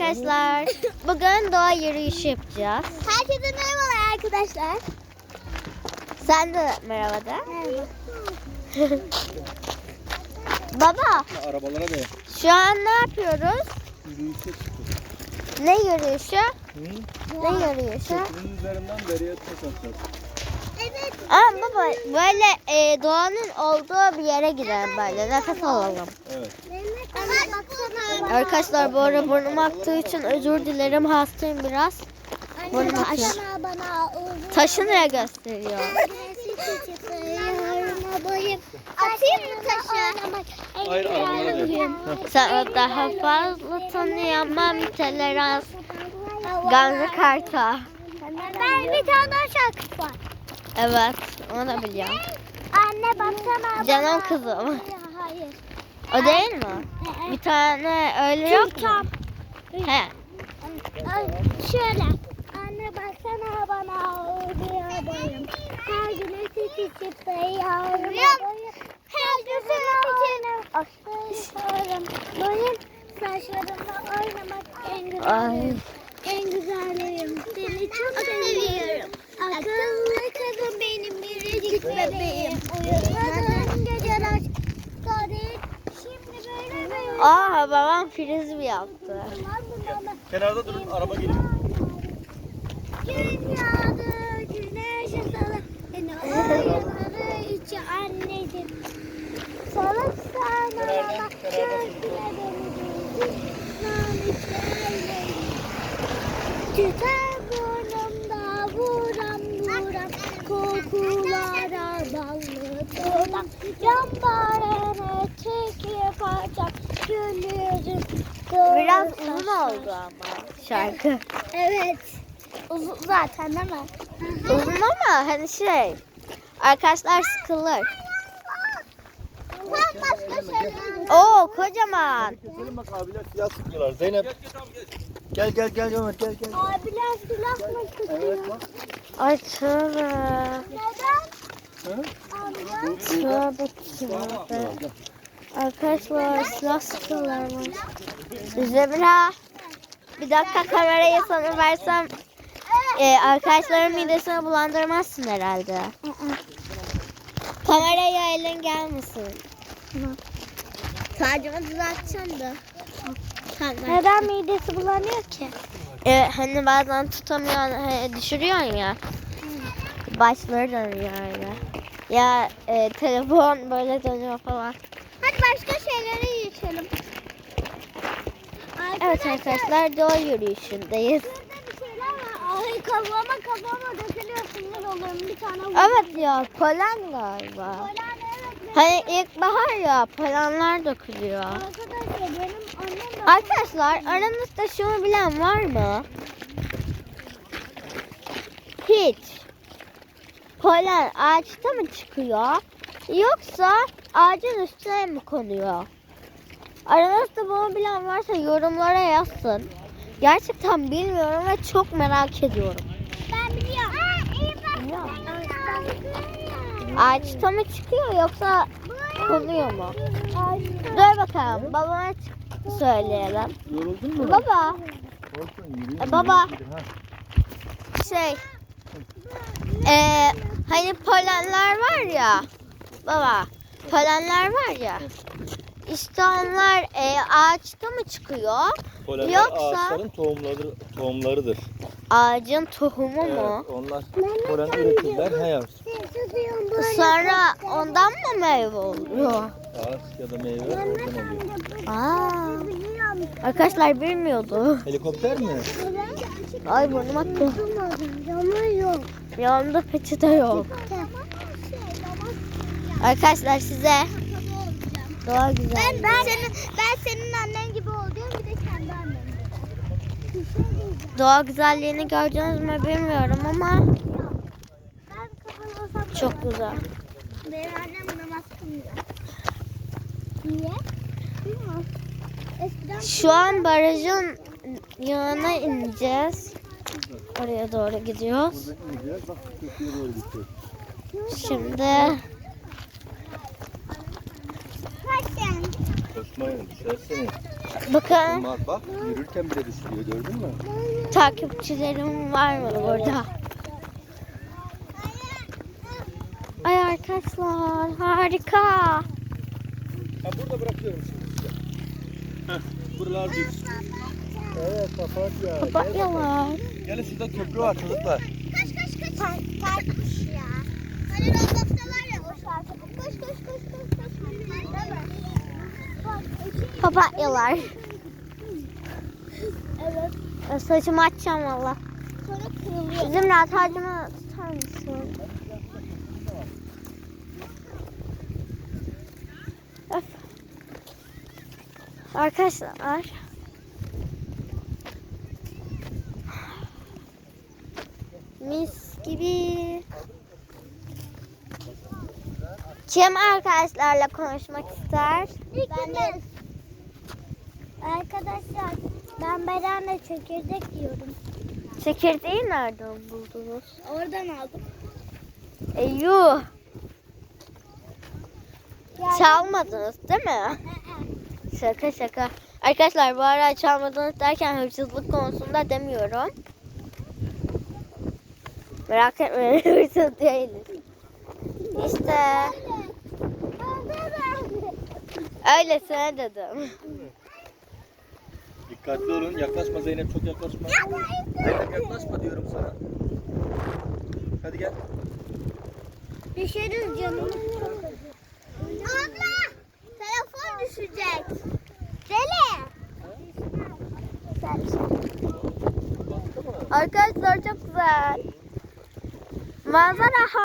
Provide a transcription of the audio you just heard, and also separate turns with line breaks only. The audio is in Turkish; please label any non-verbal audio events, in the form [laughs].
arkadaşlar. Bugün doğa yürüyüşü yapacağız.
Herkese merhabalar arkadaşlar.
Sen de merhaba de.
Merhaba. [laughs]
Baba
Arabalara da
şu an ne yapıyoruz?
yürüyüşe çıktık.
Ne yürüyüşü?
Hı?
Ne yürüyüşü?
Köprünün üzerinden deriye taş atacağız.
Aa baba böyle e, doğanın olduğu bir yere gidelim böyle nefes alalım.
Evet.
Arkadaşlar bu ara burnum aktığı için özür dilerim hastayım biraz. Burnum akıyor. Taşı ne gösteriyor?
Atayım mı taşı?
Hayır,
daha fazla tanıyamam tolerans. Gamze Karta.
Ben bir tane daha şarkı var.
Evet onu da biliyorum.
Anne baksana.
Canım kızım.
Hayır.
O değil mi? Bir tane öyle yok mu? He.
Şöyle. Anne baksana bana uyuyayım. Her gün öteki çıktı yavrum. Her gün öteki Benim saçlarımla oynamak en güzel. En güzelim. Seni çok seviyorum. Akıllı biricik bebeğim. Uyumadığım geceler. Garip. Şimdi böyle böyle.
Aa babam frisbee yaptı.
Kenarda durun araba geliyor.
Dünyada güneş atalım. Beni ayırları içi anneciğim. Soluk sana bana gözüne beni Tüter bağrına çekiyor parçam Gül yüzüm
Biraz uzun oldu ama şarkı.
Evet. Uzun zaten değil mi?
Uzun ama hani şey. Arkadaşlar sıkılır.
Sen başka şeyler.
Oo kocaman.
Keselim bak abiler silah sıkıyorlar. Zeynep. Gel gel gel Ömer gel gel.
Abiler silah mı tutuyor?
Evet bak.
Ay tövbe.
Neden?
Hı?
Tövbe tövbe. Arkadaşlar silah sıkıyorlarmış. Zebra. Bir dakika kamerayı sana versem e, arkadaşların midesini bulandırmazsın herhalde. Kameraya elin gelmesin. Tacımı düzelteceğim de.
Neden midesi bulanıyor ki?
E, hani bazen tutamıyorsun, he, düşürüyorsun ya. Başları dönüyor öyle. Ya e, telefon böyle dönüyor falan.
Hadi başka şeylere geçelim.
Evet arkadaşlar doğa yürüyüşündeyiz.
Burada bir şeyler var. Ay kafama kafama dökülüyor sinir olurum bir tane. vurdum.
Evet ya polen galiba.
Polen evet.
Hani ilkbahar ya polenler dökülüyor.
Arkadaşlar benim annem
Arkadaşlar aranızda şunu bilen var mı? Hiç. Polen ağaçta mı çıkıyor? Yoksa ağacın üstüne mi konuyor? Aranızda bunu bilen varsa yorumlara yazsın. Gerçekten bilmiyorum ve çok merak ediyorum.
ben biliyorum. Ağaçtan
Ağaçta mı çıkıyor yoksa konuyor mu? Dur bakalım babama çık- söyleyelim.
Yoruldun mu?
Baba
Olsun yürüyün.
Baba.
yürüyün.
Şey eee hani polenler var ya baba polenler var ya işte onlar e, ağaçta mı çıkıyor
Polenler
Yoksa-
ağaçların tohumları, tohumlarıdır.
ağacın tohumu
Evet,
mu
onlar polen üretirler. He
sonra ondan mı meyve oluyor
Ağaç ya da meyve oradan oluyor.
Aa, arkadaşlar bilmiyordu
Helikopter mi?
Ay burnum aktı
Ama yok.
yanımda peçete yok arkadaşlar size doğa güzel
Ben, ben senin ben senin annen gibi olacağım bir de kendi annem
doğa güzelliğini gördünüz mü bilmiyorum ama çok güzel
Benim annem namaz kılmıyor. Niye? Bilmiyorum.
Şu an barajın yanına ineceğiz. Oraya doğru gidiyoruz.
Bak.
Şimdi.
Koşmayın.
Bakın
Olmaz bak yürürken bile düşürüyor gördün mü?
takipçilerim var mı burada? Ay arkadaşlar harika.
Ha burada bırakıyorum şimdi size. Heh buralar düz. Evet papatya.
Papatyalar.
Gelin şurada köprü var çocuklar.
Kaç kaç kaç. Kalkmış ya. Hani Roblox'ta var ya o şarkı. Koş koş koş koş koş.
Papatyalar.
Evet.
Saçımı açacağım valla.
Sonra kırılıyor.
Rahat harcama tutar mısın? Öf. Arkadaşlar. Mis gibi. Kim arkadaşlarla konuşmak ister?
Ben de. Arkadaşlar ben Beren'le çekirdek yiyorum.
Çekirdeği nereden buldunuz?
Oradan aldım.
Eyyuh.
Yani-
Çalmadınız değil mi? Şaka şaka. Arkadaşlar bu ara çalmadınız derken hırsızlık konusunda demiyorum. Merak etmeyin [laughs] hırsız değiliz. İşte öylesine dedim.
Dikkatli olun yaklaşma Zeynep çok yaklaşma. Zeynep yaklaşma diyorum sana. Hadi gel.
Düşeriz canım. Abla telefon düşecek. Deli.
Arkadaşlar çok güzel. 我真的好。